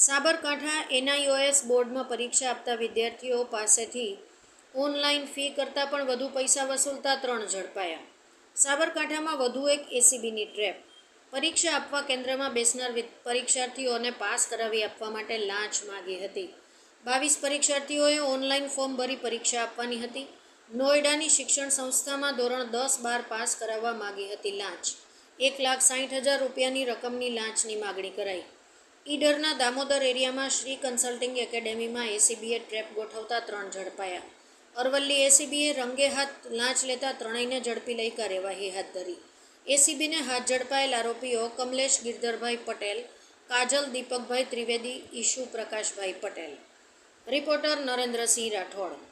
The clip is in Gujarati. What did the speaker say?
સાબરકાંઠા એનઆઈઓએસ બોર્ડમાં પરીક્ષા આપતા વિદ્યાર્થીઓ પાસેથી ઓનલાઈન ફી કરતાં પણ વધુ પૈસા વસૂલતા ત્રણ ઝડપાયા. સાબરકાંઠામાં વધુ એક એસીબીની ટ્રેપ. પરીક્ષા આપવા કેન્દ્રમાં બેસનાર પરીક્ષાર્થીઓને પાસ કરાવી આપવા માટે લાંચ માગી હતી. બાવીસ પરીક્ષાર્થીઓએ ઓનલાઈન ફોર્મ ભરી પરીક્ષા આપવાની હતી. નોઈડાની શિક્ષણ સંસ્થામાં ધોરણ દસ બાર પાસ કરાવવા માગી હતી લાંચ. એક લાખ સાઠ હજાર રૂપિયાની રકમની લાંચની માગણી કરાઈ. ઈડરના દામોદર એરિયામાં શ્રી કન્સલ્ટિંગ એકેડેમીમાં એસીબીએ ટ્રેપ ગોઠવતા ત્રણ ઝડપાયા. અરવલ્લી એસીબીએ રંગે હાથ લાંચ લેતા ત્રણેયને ઝડપી લઈ કાર્યવાહી હાથ ધરી. એસીબીને હાથ ઝડપાયેલ આરોપીઓ કમલેશ ગિરધરભાઈ પટેલ, કાજલ દીપકભાઈ ત્રિવેદી, ઈશુ પ્રકાશભાઈ પટેલ. રિપોર્ટર નરેન્દ્રસિંહ રાઠોડ.